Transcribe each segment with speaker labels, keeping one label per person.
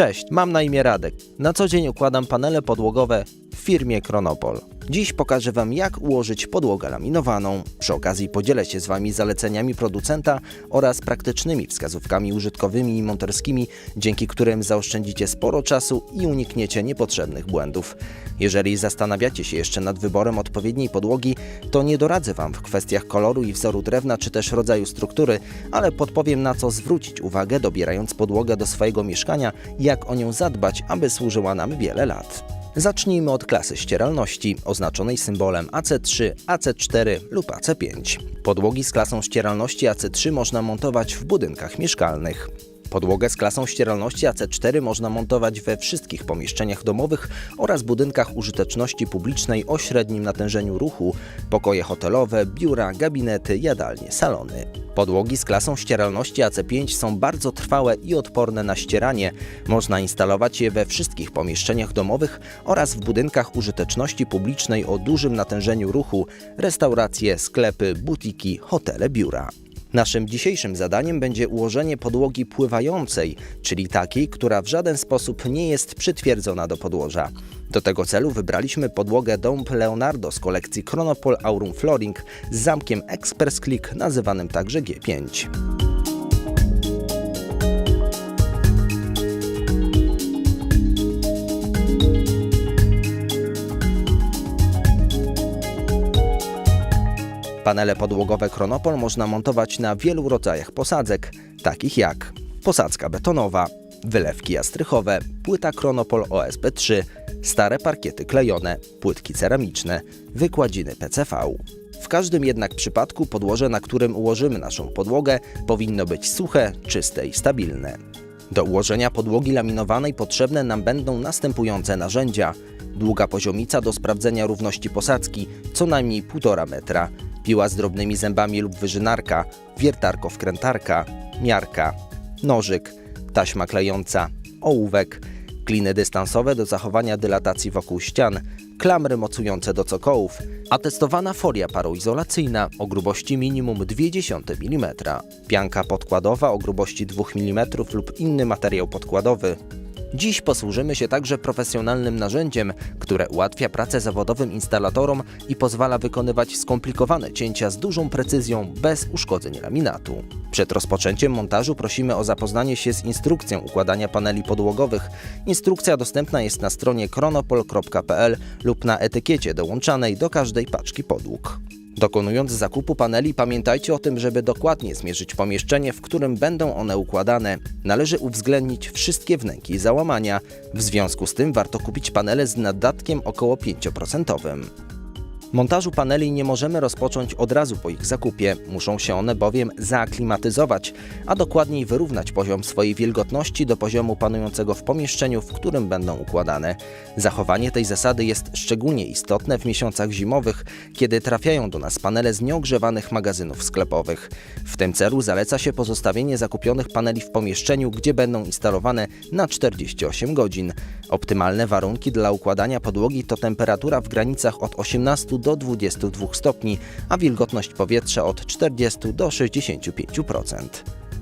Speaker 1: Cześć, mam na imię Radek. Na co dzień układam panele podłogowe w firmie Kronopol. Dziś pokażę Wam, jak ułożyć podłogę laminowaną. Przy okazji podzielę się z Wami zaleceniami producenta oraz praktycznymi wskazówkami użytkowymi i monterskimi, dzięki którym zaoszczędzicie sporo czasu i unikniecie niepotrzebnych błędów. Jeżeli zastanawiacie się jeszcze nad wyborem odpowiedniej podłogi, to nie doradzę Wam w kwestiach koloru i wzoru drewna czy też rodzaju struktury, ale podpowiem na co zwrócić uwagę dobierając podłogę do swojego mieszkania jak o nią zadbać, aby służyła nam wiele lat. Zacznijmy od klasy ścieralności, oznaczonej symbolem AC3, AC4 lub AC5. Podłogi z klasą ścieralności AC3 można montować w budynkach mieszkalnych. Podłogę z klasą ścieralności AC4 można montować we wszystkich pomieszczeniach domowych oraz budynkach użyteczności publicznej o średnim natężeniu ruchu, pokoje hotelowe, biura, gabinety, jadalnie, salony. Podłogi z klasą ścieralności AC5 są bardzo trwałe i odporne na ścieranie. Można instalować je we wszystkich pomieszczeniach domowych oraz w budynkach użyteczności publicznej o dużym natężeniu ruchu, restauracje, sklepy, butiki, hotele, biura. Naszym dzisiejszym zadaniem będzie ułożenie podłogi pływającej, czyli takiej, która w żaden sposób nie jest przytwierdzona do podłoża. Do tego celu wybraliśmy podłogę Dom Leonardo z kolekcji Chronopol Aurum Flooring z zamkiem Express Click nazywanym także G5. Panele podłogowe Chronopol można montować na wielu rodzajach posadzek, takich jak posadzka betonowa, wylewki jastrychowe, płyta Chronopol OSB3, stare parkiety klejone, płytki ceramiczne, wykładziny PCV. W każdym jednak przypadku podłoże, na którym ułożymy naszą podłogę, powinno być suche, czyste i stabilne. Do ułożenia podłogi laminowanej potrzebne nam będą następujące narzędzia. Długa poziomica do sprawdzenia równości posadzki, co najmniej 1,5 metra, piła z drobnymi zębami lub wyżynarka, wiertarko-wkrętarka, miarka, nożyk, taśma klejąca, ołówek, kliny dystansowe do zachowania dylatacji wokół ścian, klamry mocujące do cokołów, atestowana folia paroizolacyjna o grubości minimum 0,2 mm, pianka podkładowa o grubości 2 mm lub inny materiał podkładowy, Dziś posłużymy się także profesjonalnym narzędziem, które ułatwia pracę zawodowym instalatorom i pozwala wykonywać skomplikowane cięcia z dużą precyzją bez uszkodzeń laminatu. Przed rozpoczęciem montażu prosimy o zapoznanie się z instrukcją układania paneli podłogowych. Instrukcja dostępna jest na stronie chronopol.pl lub na etykiecie dołączanej do każdej paczki podłóg. Dokonując zakupu paneli, pamiętajcie o tym, żeby dokładnie zmierzyć pomieszczenie, w którym będą one układane. Należy uwzględnić wszystkie wnęki i załamania. W związku z tym warto kupić panele z naddatkiem około 5%. Montażu paneli nie możemy rozpocząć od razu po ich zakupie, muszą się one bowiem zaaklimatyzować, a dokładniej wyrównać poziom swojej wilgotności do poziomu panującego w pomieszczeniu, w którym będą układane. Zachowanie tej zasady jest szczególnie istotne w miesiącach zimowych, kiedy trafiają do nas panele z nieogrzewanych magazynów sklepowych. W tym celu zaleca się pozostawienie zakupionych paneli w pomieszczeniu, gdzie będą instalowane na 48 godzin. Optymalne warunki dla układania podłogi to temperatura w granicach od 18 do 22 stopni, a wilgotność powietrza od 40 do 65%.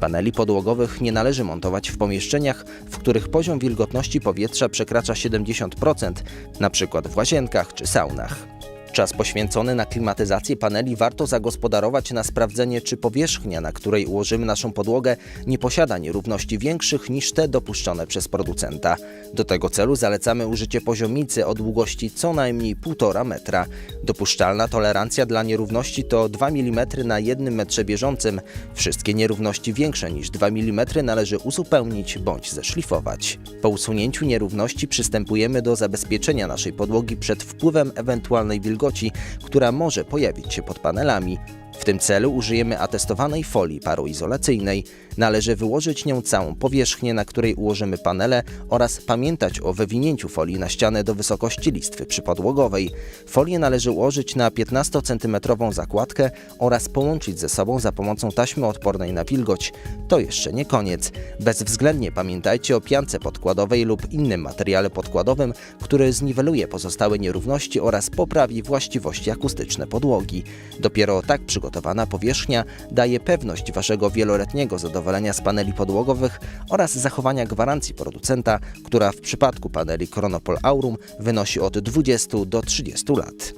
Speaker 1: Paneli podłogowych nie należy montować w pomieszczeniach, w których poziom wilgotności powietrza przekracza 70%, np. w łazienkach czy saunach. Czas poświęcony na klimatyzację paneli warto zagospodarować na sprawdzenie, czy powierzchnia, na której ułożymy naszą podłogę, nie posiada nierówności większych niż te dopuszczone przez producenta. Do tego celu zalecamy użycie poziomicy o długości co najmniej 1,5 metra. Dopuszczalna tolerancja dla nierówności to 2 mm na 1 metrze bieżącym. Wszystkie nierówności większe niż 2 mm należy uzupełnić bądź zeszlifować. Po usunięciu nierówności przystępujemy do zabezpieczenia naszej podłogi przed wpływem ewentualnej wilgotności wilgoci, która może pojawić się pod panelami. W tym celu użyjemy atestowanej folii paroizolacyjnej. Należy wyłożyć nią całą powierzchnię, na której ułożymy panele oraz pamiętać o wywinięciu folii na ścianę do wysokości listwy przypodłogowej. Folię należy ułożyć na 15 cm zakładkę oraz połączyć ze sobą za pomocą taśmy odpornej na wilgoć. To jeszcze nie koniec. Bezwzględnie pamiętajcie o piance podkładowej lub innym materiale podkładowym, który zniweluje pozostałe nierówności oraz poprawi właściwości akustyczne podłogi. Dopiero tak przygotowujemy przygotowana powierzchnia daje pewność Waszego wieloletniego zadowolenia z paneli podłogowych oraz zachowania gwarancji producenta, która w przypadku paneli Chronopol Aurum wynosi od 20 do 30 lat.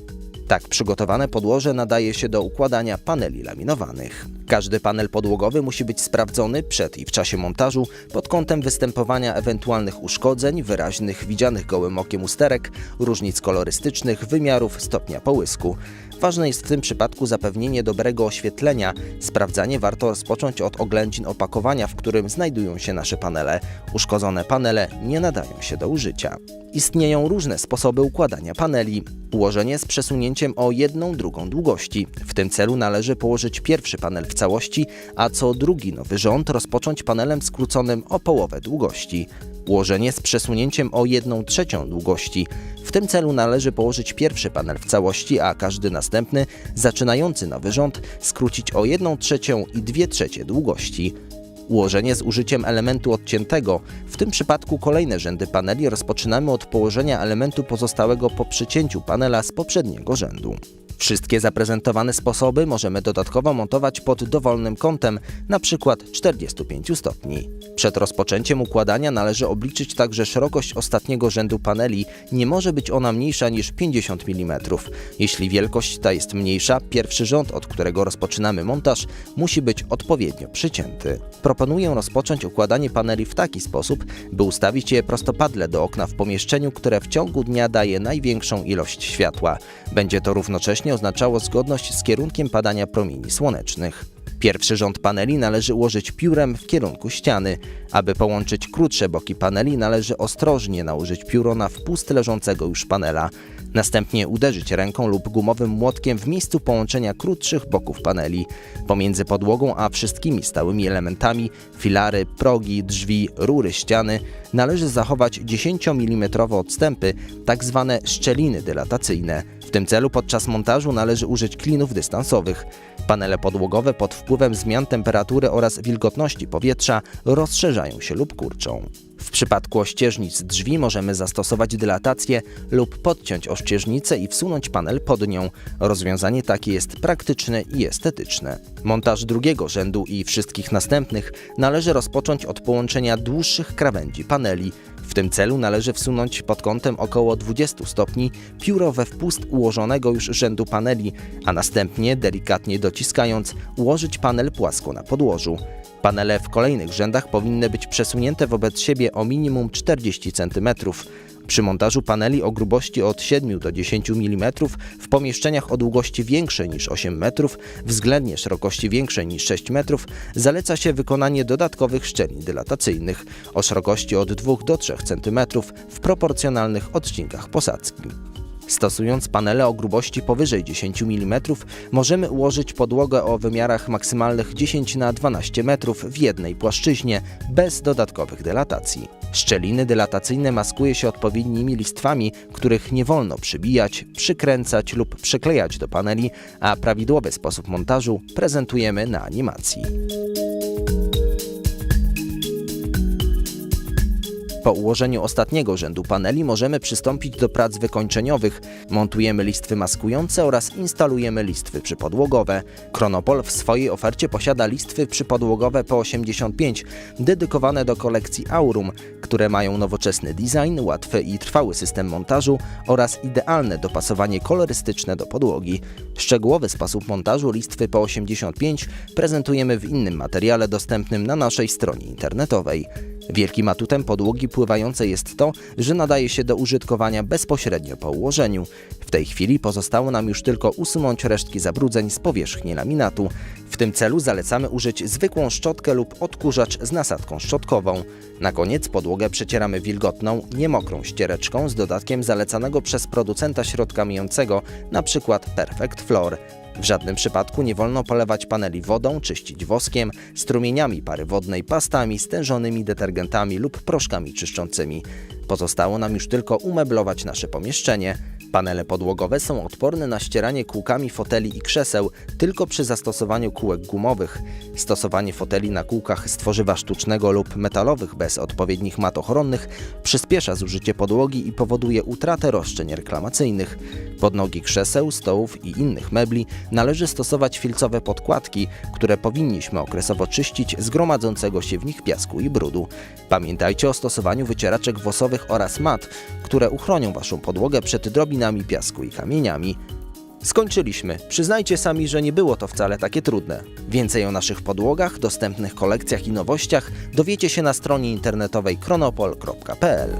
Speaker 1: Tak przygotowane podłoże nadaje się do układania paneli laminowanych. Każdy panel podłogowy musi być sprawdzony przed i w czasie montażu pod kątem występowania ewentualnych uszkodzeń, wyraźnych widzianych gołym okiem usterek, różnic kolorystycznych, wymiarów, stopnia połysku. Ważne jest w tym przypadku zapewnienie dobrego oświetlenia. Sprawdzanie warto rozpocząć od oględzin opakowania, w którym znajdują się nasze panele. Uszkodzone panele nie nadają się do użycia. Istnieją różne sposoby układania paneli. Ułożenie z przesunięciem o jedną drugą długości. W tym celu należy położyć pierwszy panel w całości, a co drugi nowy rząd rozpocząć panelem skróconym o połowę długości. Ułożenie z przesunięciem o jedną trzecią długości. W tym celu należy położyć pierwszy panel w całości, a każdy następny, zaczynający nowy rząd, skrócić o jedną trzecią i dwie trzecie długości. Ułożenie z użyciem elementu odciętego. W tym przypadku kolejne rzędy paneli rozpoczynamy od położenia elementu pozostałego po przycięciu panela z poprzedniego rzędu. Wszystkie zaprezentowane sposoby możemy dodatkowo montować pod dowolnym kątem, np. 45 stopni. Przed rozpoczęciem układania należy obliczyć także szerokość ostatniego rzędu paneli. Nie może być ona mniejsza niż 50 mm. Jeśli wielkość ta jest mniejsza, pierwszy rząd, od którego rozpoczynamy montaż, musi być odpowiednio przycięty. Proponuję rozpocząć układanie paneli w taki sposób, by ustawić je prostopadle do okna w pomieszczeniu, które w ciągu dnia daje największą ilość światła. Będzie to równocześnie oznaczało zgodność z kierunkiem padania promieni słonecznych. Pierwszy rząd paneli należy ułożyć piórem w kierunku ściany. Aby połączyć krótsze boki paneli, należy ostrożnie nałożyć pióro na wpust leżącego już panela. Następnie uderzyć ręką lub gumowym młotkiem w miejscu połączenia krótszych boków paneli. Pomiędzy podłogą a wszystkimi stałymi elementami filary, progi, drzwi, rury ściany należy zachować 10 mm odstępy, tak zwane szczeliny dylatacyjne. W tym celu podczas montażu należy użyć klinów dystansowych. Panele podłogowe pod wpływem zmian temperatury oraz wilgotności powietrza rozszerzają się lub kurczą. W przypadku ościeżnic drzwi możemy zastosować dylatację lub podciąć ościeżnicę i wsunąć panel pod nią. Rozwiązanie takie jest praktyczne i estetyczne. Montaż drugiego rzędu i wszystkich następnych należy rozpocząć od połączenia dłuższych krawędzi paneli. W tym celu należy wsunąć pod kątem około 20 stopni pióro we wpust ułożonego już rzędu paneli, a następnie, delikatnie dociskając, ułożyć panel płasko na podłożu. Panele w kolejnych rzędach powinny być przesunięte wobec siebie o minimum 40 cm. Przy montażu paneli o grubości od 7 do 10 mm w pomieszczeniach o długości większej niż 8 metrów, względnie szerokości większej niż 6 metrów, zaleca się wykonanie dodatkowych szczelin dylatacyjnych o szerokości od 2 do 3 cm w proporcjonalnych odcinkach posadzki. Stosując panele o grubości powyżej 10 mm, możemy ułożyć podłogę o wymiarach maksymalnych 10 na 12 metrów w jednej płaszczyźnie, bez dodatkowych dylatacji. Szczeliny dylatacyjne maskuje się odpowiednimi listwami, których nie wolno przybijać, przykręcać lub przyklejać do paneli, a prawidłowy sposób montażu prezentujemy na animacji. Po ułożeniu ostatniego rzędu paneli możemy przystąpić do prac wykończeniowych. Montujemy listwy maskujące oraz instalujemy listwy przypodłogowe. Chronopol w swojej ofercie posiada listwy przypodłogowe P85 dedykowane do kolekcji Aurum, które mają nowoczesny design, łatwy i trwały system montażu oraz idealne dopasowanie kolorystyczne do podłogi. Szczegółowy sposób montażu listwy P85 prezentujemy w innym materiale dostępnym na naszej stronie internetowej. Wielkim atutem podłogi pływającej jest to, że nadaje się do użytkowania bezpośrednio po ułożeniu. W tej chwili pozostało nam już tylko usunąć resztki zabrudzeń z powierzchni laminatu. W tym celu zalecamy użyć zwykłą szczotkę lub odkurzacz z nasadką szczotkową. Na koniec podłogę przecieramy wilgotną, niemokrą ściereczką z dodatkiem zalecanego przez producenta środka myjącego, np. Perfect Floor. W żadnym przypadku nie wolno polewać paneli wodą, czyścić woskiem, strumieniami pary wodnej, pastami, stężonymi detergentami lub proszkami czyszczącymi. Pozostało nam już tylko umeblować nasze pomieszczenie. Panele podłogowe są odporne na ścieranie kółkami foteli i krzeseł tylko przy zastosowaniu kółek gumowych. Stosowanie foteli na kółkach z tworzywa sztucznego lub metalowych bez odpowiednich mat ochronnych przyspiesza zużycie podłogi i powoduje utratę roszczeń reklamacyjnych. Pod nogi krzeseł, stołów i innych mebli należy stosować filcowe podkładki, które powinniśmy okresowo czyścić z gromadzącego się w nich piasku i brudu. Pamiętajcie o stosowaniu wycieraczek włosowych oraz mat, które uchronią Waszą podłogę przed drobinami piasku i kamieniami. Skończyliśmy. Przyznajcie sami, że nie było to wcale takie trudne. Więcej o naszych podłogach, dostępnych kolekcjach i nowościach dowiecie się na stronie internetowej chronopol.pl.